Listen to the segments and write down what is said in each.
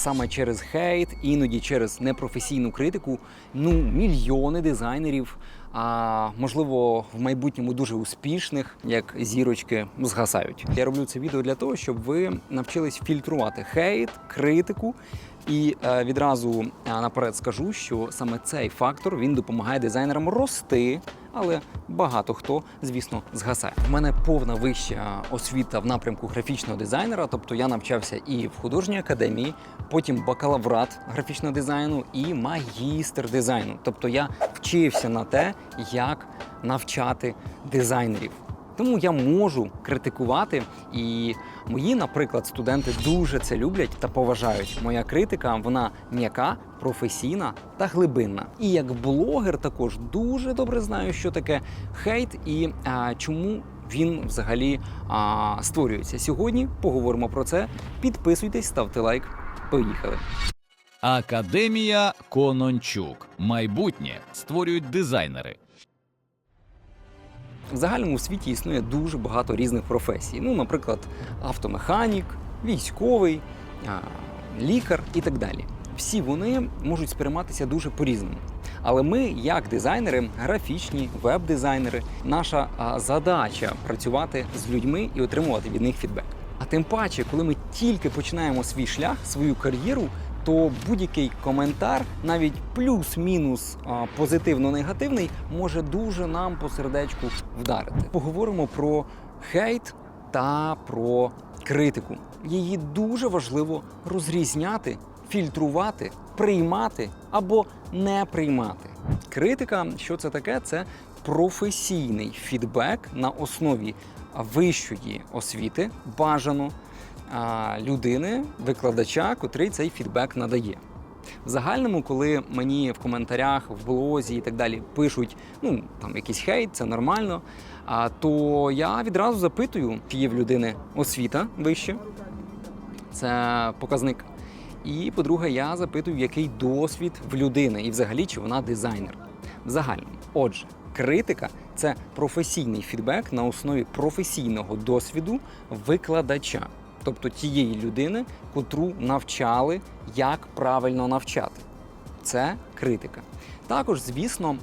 саме через хейт, іноді через непрофесійну критику, ну мільйони дизайнерів, а можливо, в майбутньому дуже успішних, як зірочки, згасають. Я роблю це відео для того, щоб ви навчились фільтрувати хейт, критику. І е, відразу е, наперед скажу, що саме цей фактор він допомагає дизайнерам рости, але багато хто, звісно, згасає. В мене повна вища освіта в напрямку графічного дизайнера, тобто я навчався і в художній академії, потім бакалаврат графічного дизайну і магістр дизайну. Тобто я вчився на те, як навчати дизайнерів. Тому я можу критикувати, і мої, наприклад, студенти дуже це люблять та поважають. Моя критика вона м'яка, професійна та глибинна. І як блогер також дуже добре знаю, що таке хейт і а, чому він взагалі а, створюється. Сьогодні поговоримо про це. Підписуйтесь, ставте лайк. Поїхали. Академія Конончук. Майбутнє створюють дизайнери. В загальному світі існує дуже багато різних професій. Ну, наприклад, автомеханік, військовий, лікар і так далі. Всі вони можуть сприйматися дуже по-різному. Але ми, як дизайнери, графічні, веб-дизайнери, наша задача працювати з людьми і отримувати від них фідбек. А тим паче, коли ми тільки починаємо свій шлях, свою кар'єру, то будь-який коментар, навіть плюс-мінус позитивно-негативний, може дуже нам по сердечку вдарити. Поговоримо про хейт та про критику. Її дуже важливо розрізняти, фільтрувати, приймати або не приймати. Критика, що це таке? Це професійний фідбек на основі вищої освіти, бажано людини, викладача, котрий цей фідбек надає. В загальному, коли мені в коментарях, в блозі і так далі пишуть, ну там якийсь хейт, це нормально. А то я відразу запитую, чи є в людини освіта вище, це показник. І по-друге, я запитую, який досвід в людини, і взагалі чи вона дизайнер. В загальному. Отже, критика це професійний фідбек на основі професійного досвіду викладача, тобто тієї людини, котру навчали, як правильно навчати. Це критика. Також, звісно,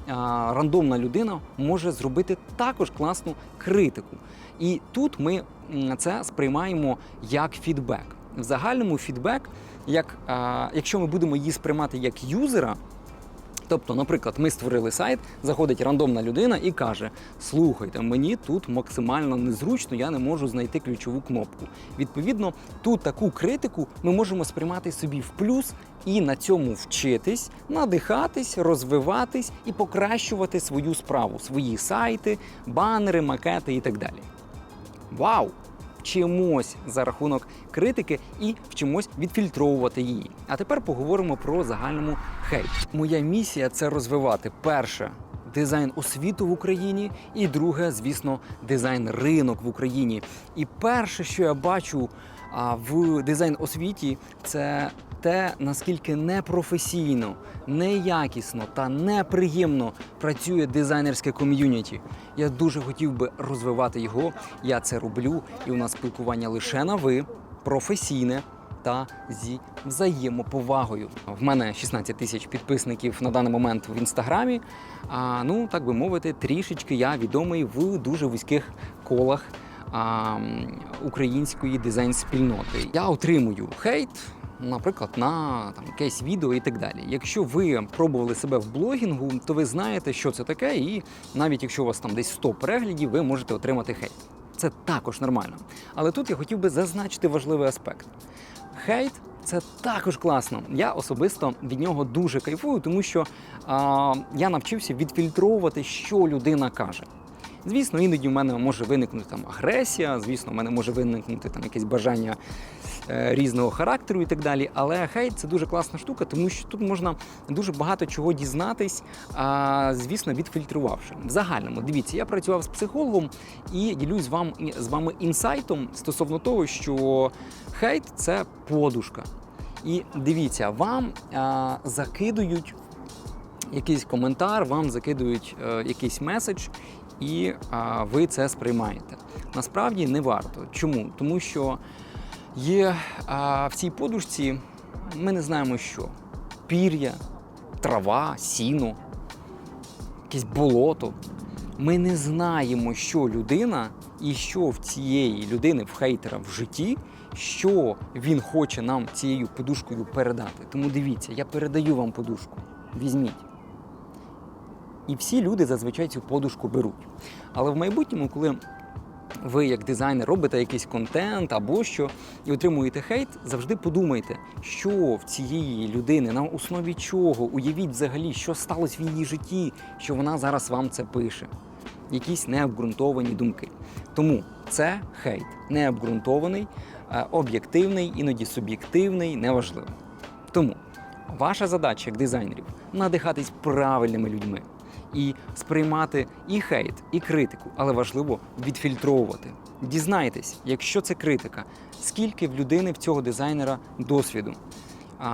рандомна людина може зробити також класну критику. І тут ми це сприймаємо як фідбек. В загальному фідбек, як, якщо ми будемо її сприймати як юзера, Тобто, наприклад, ми створили сайт, заходить рандомна людина і каже: Слухайте, мені тут максимально незручно, я не можу знайти ключову кнопку. Відповідно, тут таку критику ми можемо сприймати собі в плюс і на цьому вчитись, надихатись, розвиватись і покращувати свою справу, свої сайти, банери, макети і так далі. Вау! Вчимось за рахунок критики і вчимось відфільтровувати її. А тепер поговоримо про загальному хейт. Моя місія це розвивати перше дизайн освіту в Україні, і друге, звісно, дизайн ринок в Україні. І перше, що я бачу а, в дизайн освіті, це те, наскільки непрофесійно, неякісно та неприємно працює дизайнерське ком'юніті. Я дуже хотів би розвивати його. Я це роблю, і у нас спілкування лише на ви, професійне та зі взаємоповагою. В мене 16 тисяч підписників на даний момент в інстаграмі. А ну так би мовити, трішечки я відомий в дуже вузьких колах а, української дизайн-спільноти. Я отримую хейт. Наприклад, на там якесь відео і так далі. Якщо ви пробували себе в блогінгу, то ви знаєте, що це таке, і навіть якщо у вас там десь 100 переглядів, ви можете отримати хейт. Це також нормально. Але тут я хотів би зазначити важливий аспект. Хейт це також класно. Я особисто від нього дуже кайфую, тому що а, я навчився відфільтровувати, що людина каже. Звісно, іноді в мене може виникнути там агресія, звісно, в мене може виникнути там якесь бажання е, різного характеру і так далі. Але хейт це дуже класна штука, тому що тут можна дуже багато чого дізнатись, а, звісно, відфільтрувавши. В загальному, дивіться, я працював з психологом і ділюсь з, вам, з вами інсайтом стосовно того, що хейт це подушка. І дивіться, вам а, закидують якийсь коментар, вам закидують е, якийсь меседж, і а, ви це сприймаєте. Насправді не варто. Чому? Тому що є а, в цій подушці ми не знаємо що. Пір'я, трава, сіно, якесь болото. Ми не знаємо, що людина і що в цієї людини, в хейтера в житті, що він хоче нам цією подушкою передати. Тому дивіться, я передаю вам подушку. Візьміть. І всі люди зазвичай цю подушку беруть. Але в майбутньому, коли ви, як дизайнер, робите якийсь контент або що і отримуєте хейт, завжди подумайте, що в цієї людини, на основі чого, уявіть взагалі, що сталося в її житті, що вона зараз вам це пише. Якісь необґрунтовані думки. Тому це хейт необґрунтований, е, об'єктивний, іноді суб'єктивний, неважливо. Тому ваша задача як дизайнерів надихатись правильними людьми і сприймати і хейт, і критику, але важливо відфільтровувати. Дізнайтесь, якщо це критика, скільки в людини в цього дизайнера досвіду.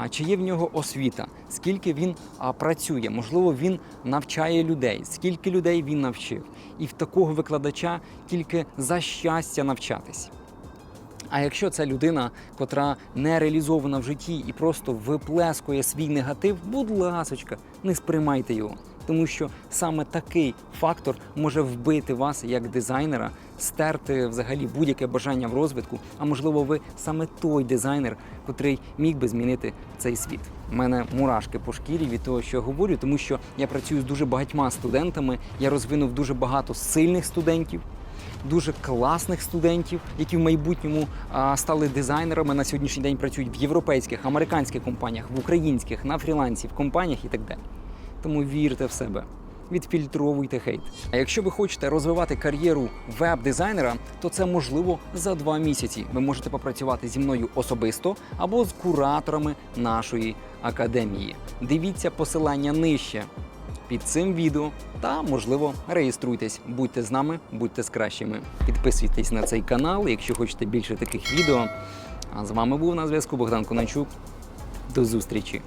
Чи є в нього освіта, скільки він працює, можливо, він навчає людей, скільки людей він навчив. І в такого викладача тільки за щастя навчатись. А якщо це людина, котра не реалізована в житті і просто виплескує свій негатив, будь ласочка, не сприймайте його. Тому що саме такий фактор може вбити вас як дизайнера, стерти взагалі будь-яке бажання в розвитку. А можливо, ви саме той дизайнер, котрий міг би змінити цей світ. У мене мурашки по шкірі від того, що я говорю, тому що я працюю з дуже багатьма студентами. Я розвинув дуже багато сильних студентів дуже класних студентів, які в майбутньому а, стали дизайнерами. На сьогоднішній день працюють в європейських, американських компаніях, в українських, на фрілансі, в компаніях і так далі. Тому вірте в себе. Відфільтровуйте хейт. А якщо ви хочете розвивати кар'єру веб-дизайнера, то це можливо за два місяці. Ви можете попрацювати зі мною особисто або з кураторами нашої академії. Дивіться посилання нижче під цим відео та, можливо, реєструйтесь. Будьте з нами, будьте з кращими. Підписуйтесь на цей канал, якщо хочете більше таких відео. А з вами був на зв'язку Богдан Конанчук. До зустрічі!